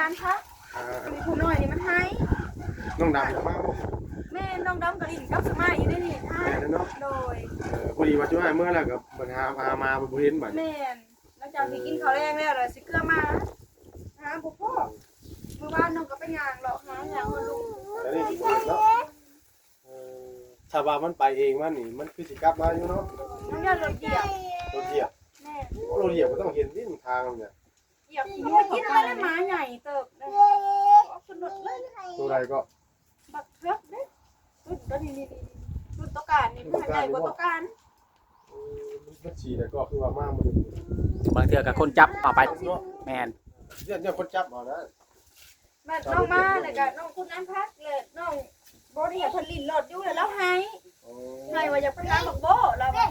นั้นคะอ่ามีผู้น้อยนี่มันให้น้องดำก็มาบ่แม่น้องดำกระดิ่งกับสมาอยู่ได้นี่ให้แม่นเนาะโดยเออพอดีว่าช่วยเมื่อแล้วก็ปัญหาพามาบ่เห็นบัดนี้แม่นแล้วเจ้าที่กินข้าวแรงแล้วเลยสิเกลือมาหาพ่อพ่อเมื่อวานน้องก็ไปย่างหรอกหาย่างมาลุงแล้วนี่เนาะเออถ้าว่ามันไปเองมันนี่มันคือสิกลับมาอยู่เนาะน้องย่ารถเหยียบรถเหยียบแม่โอ้รถเหยียบก็ต้องเห็นที่ทางเนี่ย เหยียบขี้มากินอะไรได้หมาใหญ่เติบเลยเอาขึ้นรถเลยตัวใดก็บักเทิบเด้รุ่นก็นี่นี่นี่รุ่นตะการนี่มันใหญ่กว่าตะการมันฉี่แต่ก็คือว่ามาบ่ได้บางเทื่อกับคนจับเอาไปแมนเนี่ยเนี่ยคนจับเอานะม่น้องมาเลยก็น้องคุณอันพักเลยน้องโบนี่อย่าผลิตรถอยู่เลยแล้วให้โอ้ให้ว่าอย่าไปร้านบักโบแล้วว่า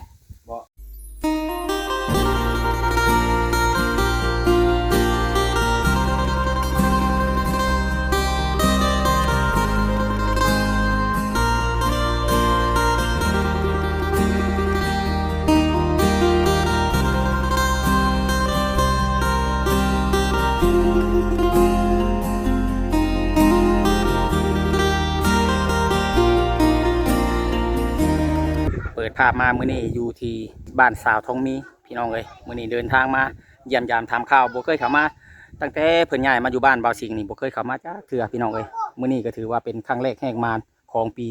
ภาพมามื้อนี้อยู่ที่บ้านสาวทองมีพี่น้องเอ้ยมื้อนี้เดินทางมาเยี่ยมยามทำข่าวบ่เคยเข้ามา ตั้งแต่เพิ่นย้ายมาอยู่บ้านเบาสิงนี่บ่เคยเข้ามาจ้าเทื่อพี่น้องเอ้ยมื้อนี้ก็ถือว่าเป็นครั้งแรกแห่งมานของปี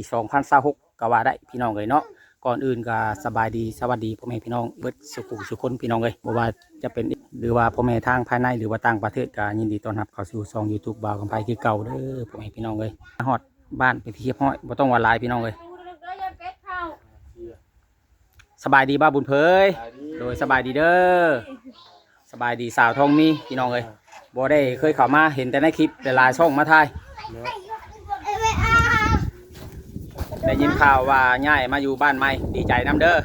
2026ก็ว่าได้พี่น้องเอ้ยเนาะก่อนอื่นก็สบายดีสวัสดีพ่อแม่พี่น้องเบิดสุขุสุคนพี่น้องเอ้ยบ่ว่าจะเป็นหรือว่าพ่อแม่ทางภายในหรือว่าต่างประเทศก็ยินดีต้อนรับเข้าสู่ช่อง YouTube บ่าวกำไพคือเก่าเด้อพ่อแม่พี่น้องเอ้ยฮอดบ้านไปนที่เรียบร้อยบ่ต้องว่าหลายพี่น้องเอ้ย ดูเรื่องอย่าเก็ตเข้า สบายดีบ้าบุญเพยตายดีโดยสบายดีเด้อสบายดีสาวทองมีพี่น้องเอ้ยบ่ได้เคยเข้ามาเห็นแต่ในคลิปหลายๆช่องมาถ่ายเนาะได้ยินข่าวว่าย้ายมาอยู่บ้านใหม่ดีใจน้ำเด้อ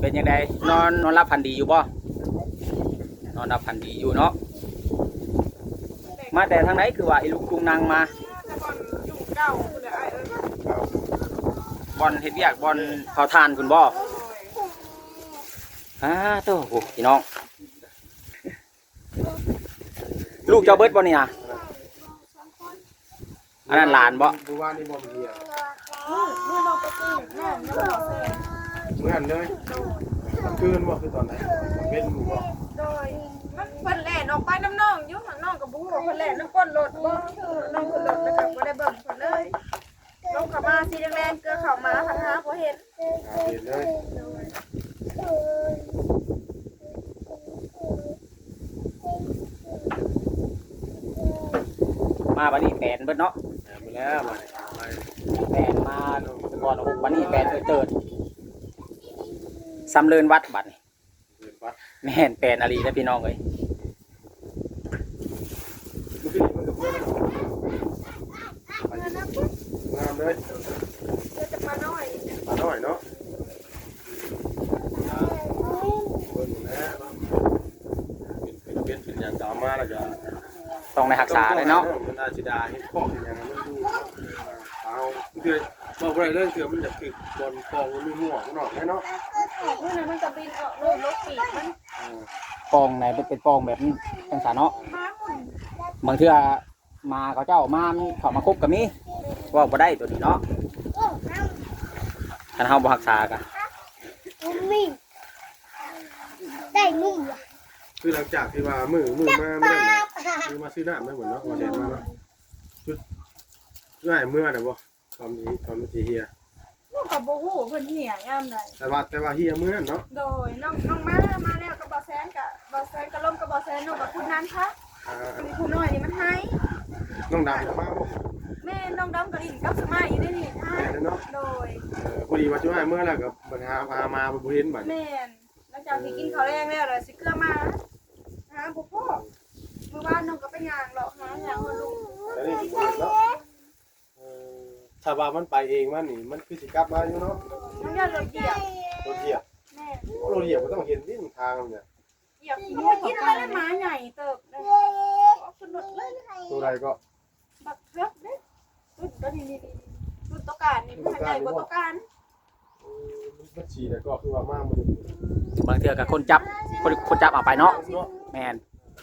เป็นยังไงนอนนอนรับพันดีอยู่บ่นอนรับพันดีอยู่เนาะมาแต่ทางไหนคือว่าไอ้ลูกจุงนางมาแต่ก่อนอยู่เก่าเลยไอ้เอ้ยบอลเฮ็ดเวียกบอลเผาทานคุณบ่ อ้าโตโอ้พี่น้อง ลูกเจ้าเบิดบ่นี่นะอันนั้นหลานบ่ผู้ว่านี่บ่มีเหี้ยเมื่อเมื่อเราไปซื้อแม่เมื่อเราเซ่เหมือนเลยกลางคืนบ่คือตอนไหนเป็นหมู่บ่โดยมันเพิ่นแล่นออกไปน้ำน้องอยู่ข้างนอกกับบู๊เพิ่นแล่นน้ำก้นรถบ่น้องขึ้นรถแล้วก็บ่ได้เบิ่งเพิ่นเลยลงเข้ามาสีแดงๆเกลือเข้ามาพันหาบ่เห็นอ่าเห็นเลย มาบัดนี้แปลนเบิดเนาะแหมไปแล้วมาไปแปลนมาก่อนหกบัดนี้แปลนเออเติดสำเริญวัดบัดนี้เห็นวัดแม่นแปลนอลีนะพี่น้องเอ้ยมันคือมันก็เพื่อนไปงามเลย เดี๋ยวจะมาน้อย ปลาน้อยเนาะเบิ่งนะเป็นเป็นเป็นอย่างต่อมาแล้วก็ ต้องในรักษาเลยเนาะมันอาจสิดาเฮ็ดของอย่างนั้นมันดูเอาคือบอกบ่ได้เลยคือมันจะคือบอลกองมันมีหัวมันออกแน่เนาะเมื่อนั้นมันจะบินออกโลกลกปีกมันเออปองไหนเป็นเป็นปองแบบจังสาเนาะมาหมุนบางเทื่อมาเขาเจ้ามาเขามาคุบกับมีว่าบ่ได้ตัวนี้เนาะคันเฮาบ่รักษากัน Mummy. Đây mum. คือหลังจากที่ว่ามือมือมาไม่ได้ คือมาซื้อน้ำได้หมดเนาะมาเห็นมาเนาะคือง่ายเมื่อน่ะบ่ตอนนี้ตอนนี้เฮียลูกกับบูฮูเพิ่นเหี่ยยามใดแต่ว่าแต่ว่าเฮียเมื่อเนาะโดยน้องน้องมามาแล้วกับบอแซนกับบอแซนกับลมกับบอแซนน้องกับคุณนั้นคะอ่ามีผู้น้อยนี่มันให้น้องดำก็มาบ่แม่น้องดำกระดิ่งกับสมาอยู่ได้นี่ให้แม่เนาะโดยเออพอดีว่าช่วยเมื่อแล้วก็ปัญหาพามาบ่เห็นบัดนี้แม่นแล้วเจ้าที่กินข้าวแรงแล้วเลยสิเกลือมาหาพ่อพ่อ เมื่อวานน้องก็ไปย่างหรอกหาย่างมาลุงแล้วนี่เนาะเออถ้าว่ามันไปเองมันนี่มันคือสิกลับมาอยู่เนาะน้องย่ารถเหยียบรถเหยียบแม่โอ้รถเหยียบก็ต้องเห็นที่ทางเนี่ยเหยียบขี้มากินอะไรได้หมาใหญ่เติบเลยเอาขึ้นรถเลยตัวใดก็บักเทิบเด้รุ่นก็นี่นี่นี่รุ่นตะการนี่มันใหญ่กว่าตะการเออมันฉี่แต่ก็คือว่ามาบ่ได้บางเทื่อกับคนจับคนคนจับเอาไปเนาะเนาะแม่น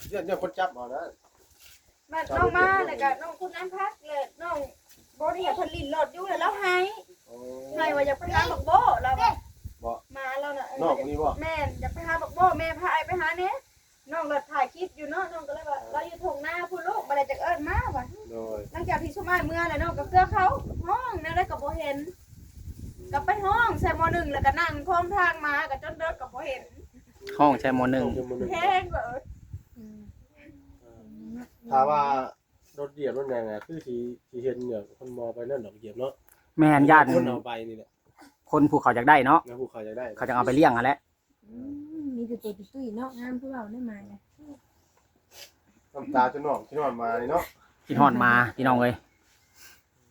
เนี่ยเนี่ยคนจับเอานะบัดน้องมาแล้วก็น้องคุณน้ำพักเลยน้องโบนี่เพิ่นลิ้นรถอยู่แล้วให้โอ้ให้ว่าอยากไปหาบักโบเราบ่มาแล้วน่ะนอกนี่บ่แม่นอยากไปหาบักโบแม่พาไอ้ไปหาเนี้ยน้องรถถ่ายคลิปอยู่เนาะน้องก็เลยว่าเราอยู่ทงหน้าพูดลูกบ่ได้จักเอิ้นมาว่ะโดยหลังจากที่ชุมายเมื่อแล้วน้องก็เกลือเขาห้องแนวได้ก็บ่เห็นกลับไปห้องใส่หมอหนึ่งแล้วก็นั่งคล้องทางมาก็จนเดินก็บ่เห็นห้องใช้มหนึ่งแพงเบิด ถ้าว่ารถเหยียบรถแดงอะคือสิสิเห็นเนี่ยคนมอไปนั่นดอกเหยียบเนาะแม่นญาติคนเอาไปนี่แหละคนผู้เขาอยากได้เนาะนะผู้เขาจะได้เขาจะเอาไปเลี้ยงอะแหละมีแต่ตัวตุ้ยๆเนาะงามพวกเราได้มาเนี่ยน้ำตาจนนองจนนอนมานี่เนาะกินฮอดมาพี่น้องเอ้ย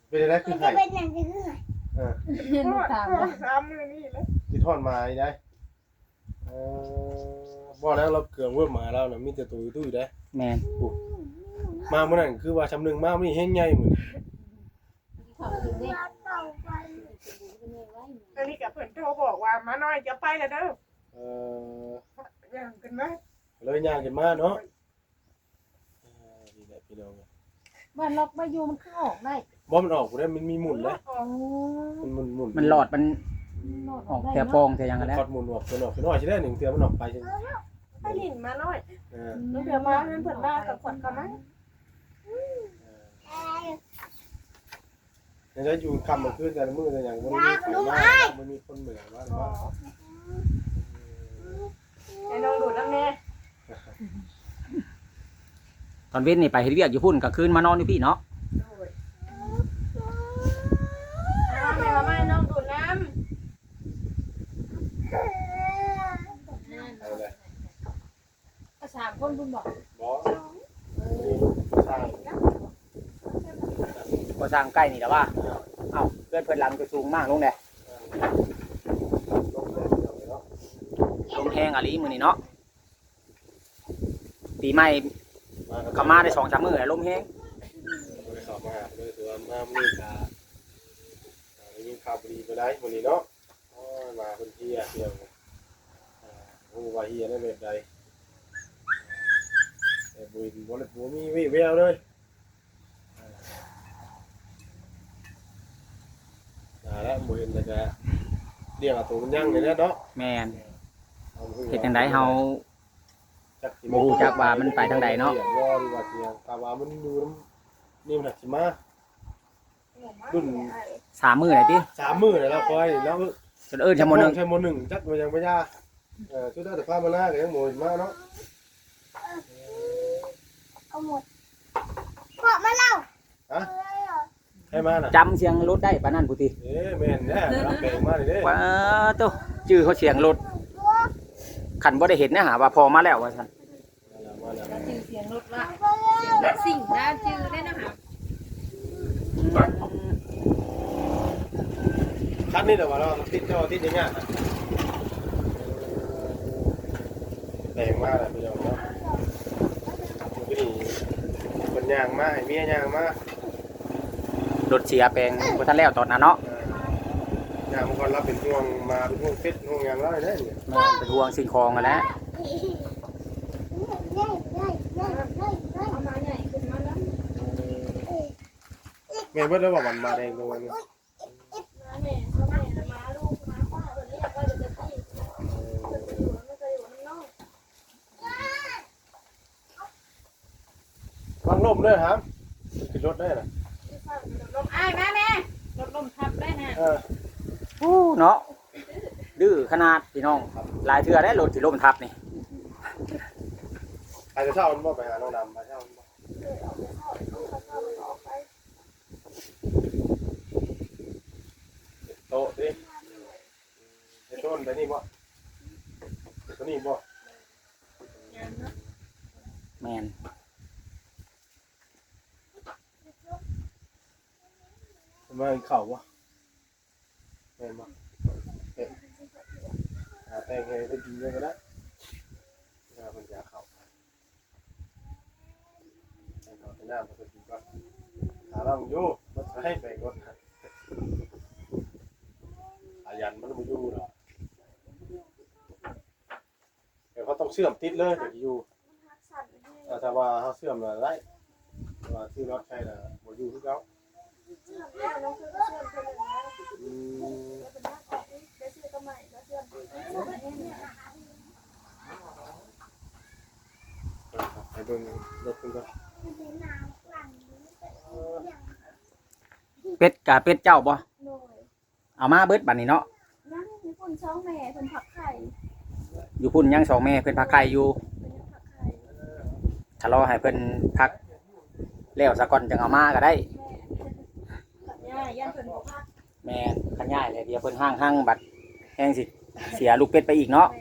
เป็นอะไรคืมัอนไห้จะเป็นอย่างที่คือเออเห็นลูกสาวนะสามมือนี่เลยกินทอดมานี่ได้เออบ่แล้วเราเกลืองเวิร์มาแล้วน่ะมีแต่ตัวตุ้ยได้แม่น มาเมื่อนั้นคือว่าชำนึงมามื้อนี้แห้งใหญ่มื้อนี้เขาถึงได้เต่าไปอันนี้กับเพิ่นโทรบอกว่ามาน้อยจะไปแล้วเด้อเอออย่างกันไหมเลยย่างขึ้นมาเนาะเออดีแหละพี่น้องบ้านล็อกมาอยู่มันเข้าออกได้บ่มันออกบ่ได้มันมีหมุนเลยโอ้มันหมุนหมุนมันหลอดมันนอนออกได้แต่เนาะฟองแต่หยังกันแล้วคอดหมุนออกตัวออกตัวน้อยสิได้หนึ่งเทื่อมันออกไปจังไปลินมาน้อยเออน้องเดี๋ยวมาเพิ่นเพิ่นมากับขวัญเขา มายังได้อยู่คำมันขึ้นแต่ละมือแต่อย่างบ่มีคนมามันมีคนเหมือนว่าว่าไอ้น้องดูดน้ำแน่ตอนเว้นนี่ไปเฮ็ดเวียกอยู่พุ่นก็คืนมานอนอยู่พี่เนาะ เอาแม่มาไม่น้องดูดน้ เอาเลย ก็สามคนคุณบอก บ่ใช่ ก็สร้าง ใกล้นี่และว่าเอ้าเพื่อนเพิ่อนหลังจะสูงมากลงแดลงเลยเนาะลงแห้งอะลีมือนี้เนาะปีใหม่กมาได้2-3มื้อแล้วลมแห้งเข้ามาเลยถือว่ามามื้อนี้ยินข่าวดีไปได้มื้อนี้เนาะมาเพิ่นเที่ยวเที่ยวอ่าโอ้ว่าเฮียได้แบบใดแต่บุญบ่ได้บ่มีวี่แววเลยาแล้วบ่เห็นแล้วก็เรียกเอาตัวมันยังเลยนะเนาะแม่นเฮ็ดจังไดเฮาจักสิบ่ฮู้จักว่ามันไปทางใดเนาะสียงวอหรือว่าเสียงตาว่ามันอยู่น้ำนี่มันหักสิมาำรุ่นสามมื้อเลยติสามมือเลยแล้วคอยแล้วจนเอิ้นชะมอหนึงใช่โมหนึ่งจักมันยังไม่ยาเออชุดได้แต่ผ้ามาหน้าก็ยังโมยมาเนาะเอาหมดเพราะมาเล่า ให้มาน่ะจำเสียงรถได้ปานนั้นพุติเอ๊ะแม่นแน่รับแบ่งมาเลยเด้ว้าโตชื่อเขาเสียงรถคันบ่ได้เห็นนะหาว่าพอมาแล้วว่าซั่นมาแล้วจือเสียงรถว่าสิ่งน่าจือได้นะคะคันนี้แต่ว่าเราติดเจ้าติดอย่างเงี้ยแบ่งมาแล้วพี่น้องเนาะนี่คนย่างมาให้เมียย่างมา รถเสียแปลงบ่ทันแล้วตอนนั้นเนาะย่างมันก็รับเป็นห่วงมาเป็นห่วงเฟซห่วงอย่างไรได้เนี่ยแม่นเป็นห่วงสิ่งของกันแหล้วเอามาใหญ่ขึ้นมาแล้วแม่เพิ่นได้บอกมันมาแดงตรงนั้นมาแม่มาแม่มาลูกมาป้าเพิ่นเรียกว่าจะจะตีเพิ่นไปอยู่ไม่เคยอยู่ข้างนอกวางล่มด้วยครับขึ้นรถได้นะ ลมอ้ายมาแม่ รถลมทับได้ฮะ เอออู้เนาะดื้อขนาดพี่น้องหลายเทื่อได้รถที่ล้มทับนี่ใครจะเช่ามันบ่ไปหาน้องดำไปเช่ามันบ่โต๊ะดิไอ้ต้นไปนี่บ่ตัวนี้บ่แม่นมาเข่าบ่ แม่นบ่เอ๊ะหาแต่งให้ได้กินเลยก็ได้หาคนอยากเข่าให้เขาไปน้ำเขาไปกินก่อนหาเราอยู่มันให้ไปก่อนอายันมันไม่อยู่หรอกเดี๋ยวเขาต้องเชื่อมติดเลยเดี๋ยวอยู่อ่ว่าเขาเสื่อมแล้วได้ว่าชื่รถใช่ละบ่อยู่ที่เขา แล้วน้องคือก็เชื่อมคนหนึ่งแล้ว อืม แล้วเป็นหน้าของได้ชื่อก็ใหม่แล้วเชื่อมคน ไปเบิ่งรถคุณก็เป็ดกะเป็ดเจ้าบ่โดยเอามาเบิดบัดนี้เนาะนั่งมีคนช่องแม่คนผักไข่อยู่พุ่นยังสองแม่เพิ่นพักไข่อยู่เป็นยังผักไข่ถ้ารอให้เพิ่นพักแล้วซะก่อนจังเอามาก็ได้แม่ย่าย่าเพิ่นบอกว่าแม่นขันย่ายเลยเดี๋ยวเพิ่นห้างห้างบัดแห้งสิเสียลูกเป็ดไปอีกเนาะแม่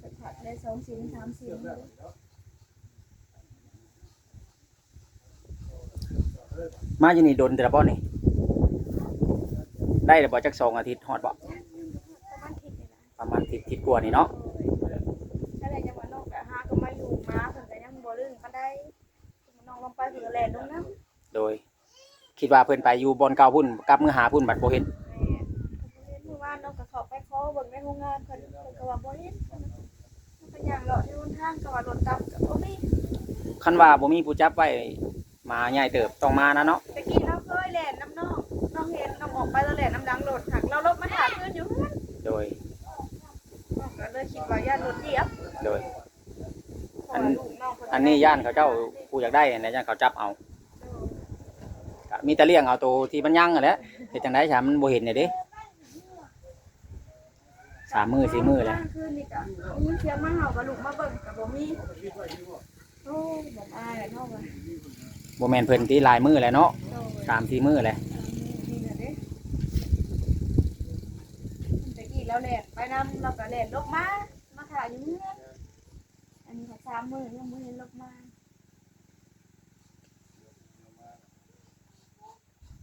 เพิ่นผัดได้สองชิ้นสามชิ้น มาอยู่นี่โดนแต่ละบ่นี่ ได้แต่บ่จักสองอาทิตย์ฮอดบ่ประมาณทิศนี่นะประมาณทิศทิศกว่านี่เนาะถ้าได้จังหวะน้องก็หาก็มาอยู่มาเพิ่นก็ยังบ่ลึงปานใดน้องลงไปเพิ่นก็แล่นลงน้ำโดย คิดว่าเพิ่นไปอยู่บอนเก่าพุ่นกลับมือหาพุ่นบัดบ่เห็นแม่เมื่อวานน้องก็เข้าไปขอเบิ่งในโรงงานเพิ่นเพิ่นก็ว่าบ่เห็นมันก็ย่างเลาะอยู่บนทางก็ว่ารถกลับก็บ่มีคันว่าบ่มีผู้จับไว้ มาใหญ่เติบต้องมานะเนาะตะกี้เราเคยแล่นน้ำน้องน้องเห็นน้องออกไปแล้วแล่นน้ำดังรถหักเราลบมาถ่ายเพิ่นอยู่เฮือนโดยน้องก็เลยคิดว่าย่านรถเหยียบโดยเพราะว่าลูกน้องเพิ่อันนี้ย่านเขาเจ้าผู้อยากได้อันนี้ย่านเขาจับเอาก็มีแต่เลี้ยงเอาตัวที่มันยังนั่นแหละเฮ็ดจังได๋ฉามันบ่เห็นนี่เด้สามมือสี่มือแล้วคืนนี่ก็มีเสียงมาเห่ากับลูกมาเบิ่งก็บ่มีโอ้บ่อายแล้วเนาะว่า บ่แม่นเพิ่นที่ลายมือแหละเนาะโดยสามสี่มือแหละนี่น่ะเด้ตะกี้แล้วแล่นไปนำเราก็แล่นลงมา มาถ่ายอยู่เมืองอันนี้ก็สามมื้อยังบ่เห็นลงมา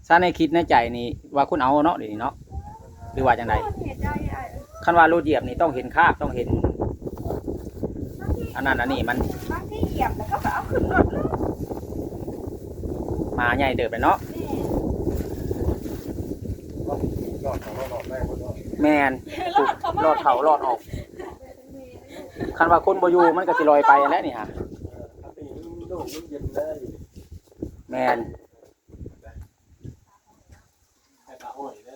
ซาในคิดในใจนี่ว่าคุณเอาเนาะเดี๋ยวนี้เนาะหรือว่าจังไดเห็นใจอ้ายคันว่ารถเหยียบนี่ต้องเห็นคราบต้องเห็น บางทีอันนั้นอันนี้มัน บางทีเหยียบแล้วก็เอาขึ้นรถเลย มาใหญ่เติบเลยเนาะรอดของเรารอดได้คนรอดแม่นรอดเข้ามารอดเขารอดออกคันว่าคนบ่อยู่มันก็สิลอยไปแล้วนี่ฮะถ้าเป็นลูกมันเย็นได้อยู่แม่นให้ตาห้อยได้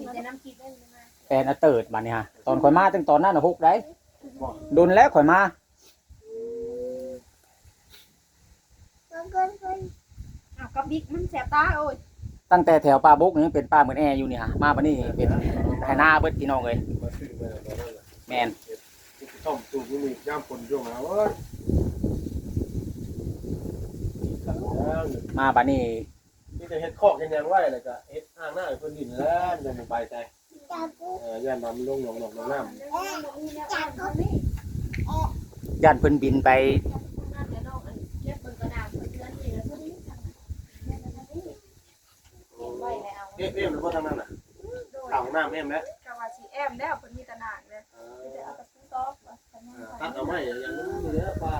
มีแต่น้ำคิดได้เลยนะแฟนอะเติดบัดนี้ฮะตอนข่อยมาตั้งตอนนั้นน่ะฮุกได้โดนแล้วข่อยมา อ้าวกับบิ๊กมันแสบตาโอ้ยตั้งแต่แถวป่าบกนี่เป็นป่าเหมือนแอร์อยู่นี่ฮะมาบัดนี้เป็นไหหน้าเบิดพี่น้องเอ้ยมาซื้อมาแล้วนั่นแหละแม่นต้มตูนี่ย่ามคนช่วงมาเว้ยแล้วมาบัดนี้นี่จะเฮ็ดคอกยังยังไว้แล้วก็เฮ็ดอ่างหน้าให้เพิ่นดินแล้วยังบ่ไปใจเออย่านน้ำลงหนองหนองน้ำย่านเพิ่นบินไป เอ๊ะเอ๊ะหรือว่าทางนั้นน่ะต่างน้ำเอ๊ะนะกะว่าสิแอมแล้วเพิ่นมีตะนางเลยเอจะอเอาตะปูตอกว่าตะนางตัดเอาไม้อย่างนี้เยอะปลา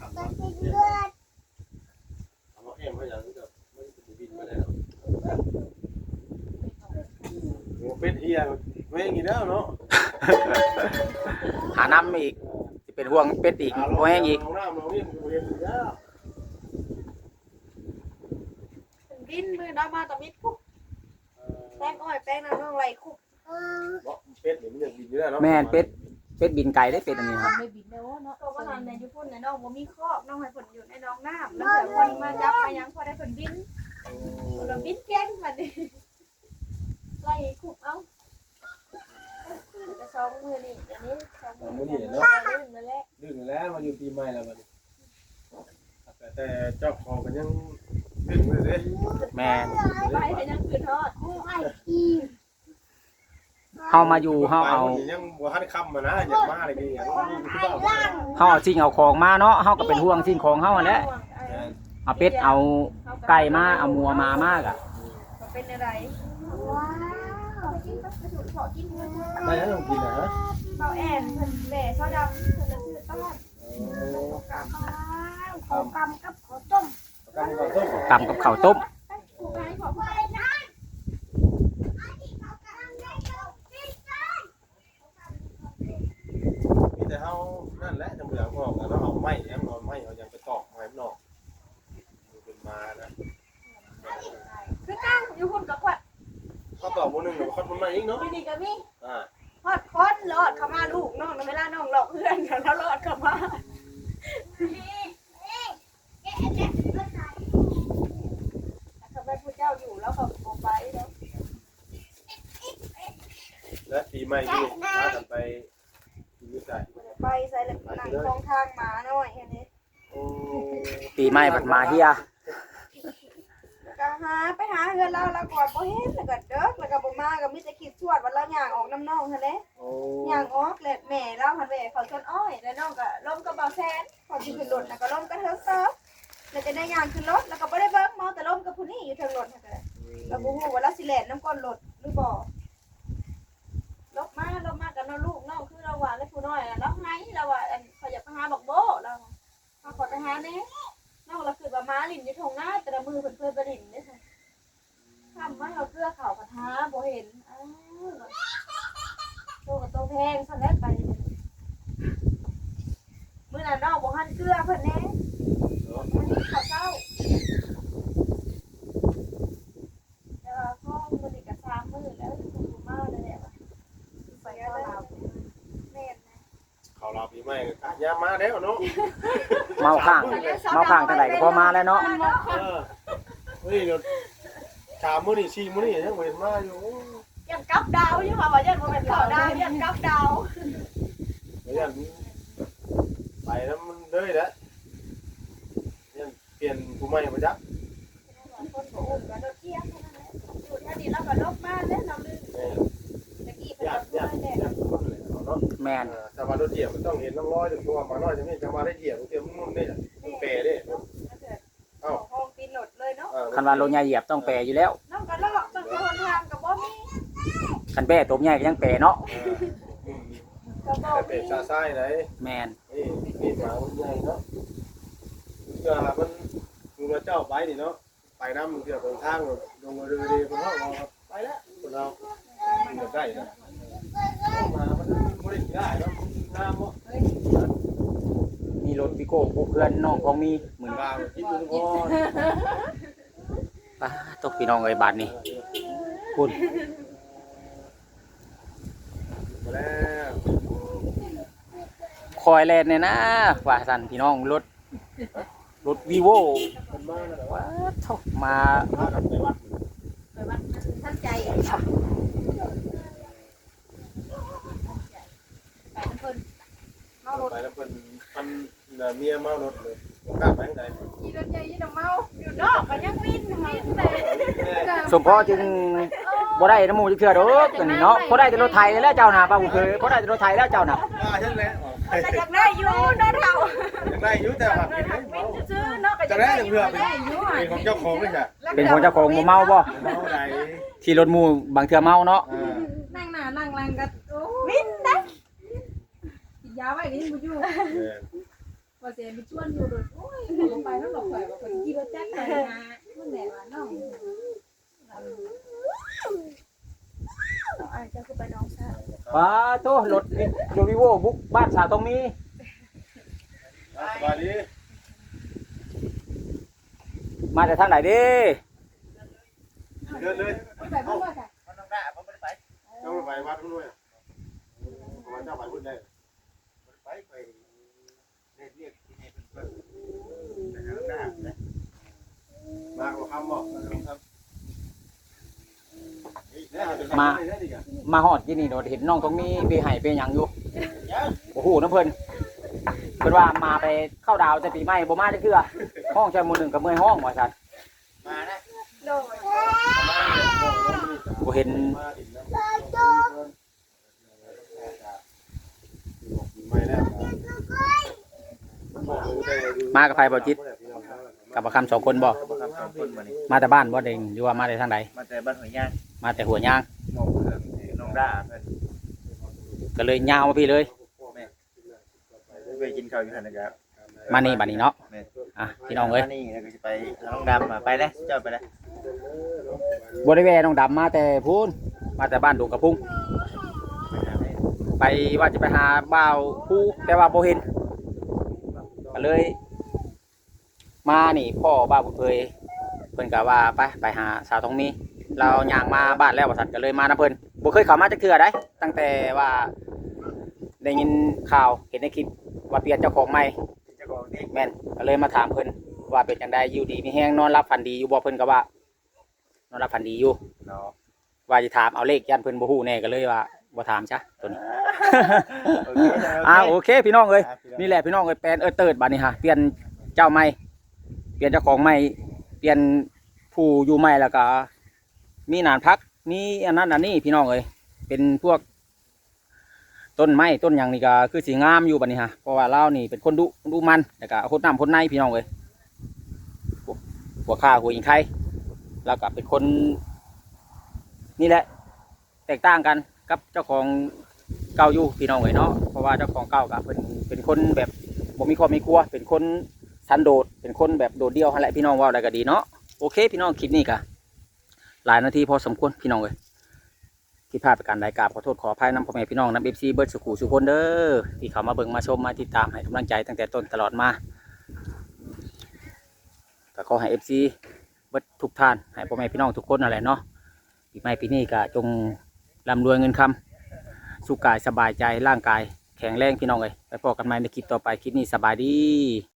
ขับมาเอามาเอ๊ะมาอย่างนี้ก็มันจะบินมาแล้วโอ้เป็ดเฮียเว้ยอย่างนี้แล้วเนาะหาน้ำอีกสิเป็นห่วงเป็ดอีกบ่แห้งอีกน้ำเราเนี่ยเรียนแล้วบินมือน้ามาตะมิดคุกแป้งอ้อยแป้งน้ำน้องไหลคุกเป็ดนี่มันยังบินอยู่แล้เนาะแม่นเป็ด เป็ดบินไกลได้เป็ดอันนี้ครับไม่บินแล้วเนาะเพราะว่าทาในญี่ปุ่นในน้องบ่มีคอกน้องให้เพิ่นอยู่ในน้องน้ำแล้วเดี๋ยวคนมาจับมายังพอได้เพิ่นบินเพิ่นบินแก้งมาดิไหลคุกเอาจะสองมือนี่อันนี้สองมือนี่เนาะนั่นแหละดึงแล้วมาอยู่ปีใหม่แล้วบันแต่แต่เจ้าของกันยัง เป็นเลยเด้แม่นไปให้ยังคืนทอดเฮามาอยู่เฮาเอายังบ่ทันคำมานะอยากมาอะไรกันอย่างนี้คือว่าเฮาเอาสิ่งเอาของมาเนาะเฮาก็เป็นห่วงสิ่งของเฮานั่นแหละเอาเป็ดเอาไก่มาเอาหมัวมามากอะเป็นอะไรว้าวกินก็กระดูกขอกินเงินได้แล้วต้องกินนะฮะเบาแอนเพิ่นแหล่ซอดำเพิ่นละชื่อต้อนกลับมาขอกำกับขอ ตำกับข้าวต้มมีแต่เฮานั่นแหละจังเหลืองออกแล้วเอาไม้ยังเอาไม้เอายังไปตอกไม้นอกเป็นมานะคือตั้งอยู่หุ่นกับขวดเขาตอกบนหนึ่งหรือคอนบนไม้อีกเนาะอยู่นี่ก็มีอ่าฮอดคอนรอดเข้ามาลูกน้องเวลาน้องหลอกเพื่อนแล้วรอดเข้ามาถ้าเป็นผู้เจ้าอยู่ แล้วเขาบอกไปแล้วและปีใหม่ที่พากันไปกินวิสัยไปใส่หลังหนังทองทางหมาหน่อยแค่นี้โอ้ปีใหม่บัดมาเฮียแล้วก็หาไปหาเงินเราแล้วก่อนบ่เห็นแล้วก็เด้อแล้วก็บ่มาก็มีแต่คิดชวดว่าเราย่างออกน้ำน้องเท่านั้นโอ้ย่างออกแล้วแม่เราหันไปเขาชนอ้อยแล้วน้องก็ล้มกับเบาแซนพอที่ขึ้นรถแล้วก็ล้มกับเธอเซิร์ฟแล้วจะได้ย่างขึ้นรถแล้วก็บ่ได้เบิ่งเมาแต่ล้มกับผู้นี้อยู่ทางรถนั่นแหละ เราบูฮูว่าเราสิแลนน้ำก้อนหลดหรือบ่ลบมาลบมากับน้องลูกน้องคือเราว่าแล้วผู้น้อยน่ะเราไห้เราว่าอันเขาอยากไปหาบอกโบเราเขาขอไปหาแน่น้องเราคือว่าม้าลินอยู่ทงหน้าแต่ละมือเพิ่นเพิ่นไปลินเด้อค่ะทำว่าเราเกลือเขาพัทาบ่เห็นอ้าวโตกับโตแพงสั่นแล้วไปมื้อนั้นน้องบ่หันเกลือเพิ่นแน่มันนี่เขาเศร้า แต่ว่าพ่อมันอีกกับสามมือแล้วคุณมาเลยแหละว่าไปก็เราแม่นนะ เขาเราปีใหม่ก็ยามมาแล้วเนาะ เมาข้าง เมาข้างเท่าไหร่ก็พอมาแล้วเนาะเออเฮ้ยเดี๋ยวชามมื้อนี่ชีมื้อนี่ยังเห็นมาอยู่ยังกับดาวอยู่ค่ะว่ายังบ่เป็นข่าวดาวยังกับดาวเดี๋ยวนี้ไปแล้วมันเลยแล้วยังเปลี่ยนผู้ใหม่มาจักคนบ่อุ้มกันรถเที่ยงเท่านั้นแหละอยู่ท่านี้เราก็ลบมาแล้วเราลืมแม่ตะกี้เพิ่นญาก็ติช่วญายติแหละญาติคน เลยเนาะแมนอ่าแต่ว่ารถเหยียบมันต้องเห็นน้องร้อยถึงตัวมาน้อยจังนี่จังว่าได้เหยียบเทียมมุ่นนี่มันเปรเด้เอ้าห้องปีนหนดเลยเนาะอ่คันว่ารถใหญ่เหยียบต้องแปรอยู่แล้วน้องก็เลาะบางคนทางก็บ่มีคันแปรตบใหญ่ก็ยังแปรเนาะก็บ่แต่เป็มีดชาไส้ไหนแมนนี่นี่หมามันใหญ่เนาะเชื่อละมันดูว่าเจ้าไปนี่เนาะไปน้ำมันเกี่ยวกับทางลงมาดูดีคนเราไปแล้วคนเรามันจะได้นะมามันไม่ได้ได้เนาะน้ำเนาะมีรถพิโก้พวกเพื่อนน้องของมีเหมือนว่าคิดดูพ่อป้าตกพี่น้องเอ้ยบาทนี่คุณมาแล้วคอยแลนเนี่ยนะว่าสันพี่น้องรถรถวีโวคนมาแล้วว้าเท่ามาพากันไปวัดไปวัดท่านใจ ไปน้ำเพิ่นเมารถไปแล้วเป็นพันเมียเมารถเลยกล้าไปทางไหนขี่รถใหญ่ยี่ดอกเมาอยู่นอกก็ยังบินบินแต่สมพ่อจึงบ่ได้น้ำมูจะเชื่อเด้อตัวนี้เนาะบ่ได้แต่รถไทยแล้วเจ้าน่ะป้าบุญเคยบ่ได้แต่รถไทยแล้วเจ้าน่ะว่าใช่ไหมแต่อยากได้อยู่นอนเท่าได้ยุ่แต่ว่าเลยหักบินซื้อนอกก็จะจะได้ได้เพื่อเป็นเป็นของเจ้าของเลยจ้ะเป็นของเจ้าของบ่เมาบ่เมาใดที่รถหมู่บางเทื่อเมาเนาะ อ่า นั่งหน้านั่งหลังกันโอ้ บินนะ กินยาไว้ก็ยังบ่อยู่พอเสียไปชวนอยู่รถโอ้ยลงไปแล้วหลอกไปว่าคนขี่รถจักรไปนะมันแหละว่าน้องอาจจะคือไปน้องชายป้าโตรถรถวีโวบุกบ้านสาวตรงนี้สบายดีมาแต่ทางไหนเด้เดินเลยไปบ่ว่าค่ะเจ้าไปวัดนู้นด้วยวันเจ้าไปพุ่นได้ ไปไปเรียกเรียกที่นี่เป็นเพื่อนมาเอาคำบอกครับมาฮอดที่นี่โดดเห็นน้องตรงนี้ไปให้ไปหยังอยู่โอ้โหน้ำเพิ่นเพิ่นว่ามาไปเข้าดาวแต่ปีใหม่บ่มาจักเทื่อห้องแค่มื้อหนึงก็เมื่อยห้องว่าซั่นมานะโดยบ่เห็น มาดินนะไม่แล้วมากับไผบ่จิตกับบ่คำสองคนบ่ครับสองคนมานี่มาแต่บ้านบ่เด้งหรือว่ามาแต่ทางใดมาแต่บ้านหอยย่างมาแต่หัวย่างหมองเพิ่มน้องด้าเพิ่นก็เลยยาวมาพี่เลย ไปกินข้าวอยู่หั่นนะครับมานี่บัดนี้เนาะอะพี่น้องเอ้ยมานี่แล้วก็จะไปหาน้องดำมาไปแล้วเจ้าไปแล้วบ่ได้แวะน้องดำมาแต่พูนมาแต่บ้านดงกระพุ้ง ไปหาแม่ไปว่าจะไปหาบ่าวผู้แต่ว่าบ่เห็นก็เลย มานี่พ่อบ้าบุญเพยเพิ่นก็ว่าไปไปหาสาวทองมี เราย่างมาบ้านแล้วว่าซั่นก็เลยมานํเพิ่นบ่เคยเข้ามาจักเทื่อได้ตั้งแต่ว่าได้ยินข่าวเห็นในคลิปว่าเปลี่ยนเจ้าของใหม่เจ้าของนี่แม่นก็เลยมาถามเพิ่นว่าเป็นจังไดอยู่ดีมีแฮงนอนรับฝันดีอยู่บ่เพิ่นก็ว่านอนรับฝันดีอยู่เนาะว่าจะถามเอาเลขยันเพิ่นบ่ฮู้แน่ก็เลยว่า บ่ถามจ้ะตัวนี้โอเคอ่าโอเคพี่น้องเอ้ยครับพี่น้อง นี่แหละพี่น้องเอ้ยแปลนเออเติร์ดบัดนี้ฮะเปลี่ยนเจ้าใหม่เปลี่ยนเจ้าของใหม่เปลี่ยนผู้อยู่ใหม่แล้วก็ มีหนานพักมีอันนั้นอันนี้พี่น้องเอ้ยเป็นพวก ต้นไม้ต้นหยังนี่ก็คือสีงามอยู่บัดนี้ฮะเพราะว่าเรานี่เป็นคนดุดุมันแล้วก็คนน้ำคนในพี่น้องเอ้ยพวกหัวข้าหัวอิงไข่แล้วก็เป็นคน นี่แหละ แตกต่างกัน กับเจ้าของเก่าอยู่พี่น้องเอ้ยเนาะเพราะว่าเจ้าของเก่ากับเป็นเป็นคนแบบบ่มีครอบมีครัว เป็นคนสันโดษเป็นคนแบบโดดเดี่ยวหั่นแหละพี่น้องว่าอะได้ก็ดีเนาะโอเค พี่น้องคลิปนี้กะหลายนาทีพอสมควรพี่น้องเอ้ยที่พลาดประการใดกราบขอโทษขออภัยน้ำพ่อแม่พี่น้องน้ำเอฟซีเบิร์ดสุขุสุคนเด้อที่เขามาเบิ่งมาชมมาติดตามให้กำลังใจตั้งแต่ต้นตลอดมาก็ขอให้เอฟซีเบิร์ดทุกท่านให้พ่อแม่พี่น้องทุกคนนั่นแหละเนาะปีใหม่ปีนี้ก็จง ร่ำรวยเงินคำสุขกายสบายใจร่างกายแข็งแรงพี่น้องเลยไปพอกันใหม่ในคลิปต่อไปคลิปนี้สบายดี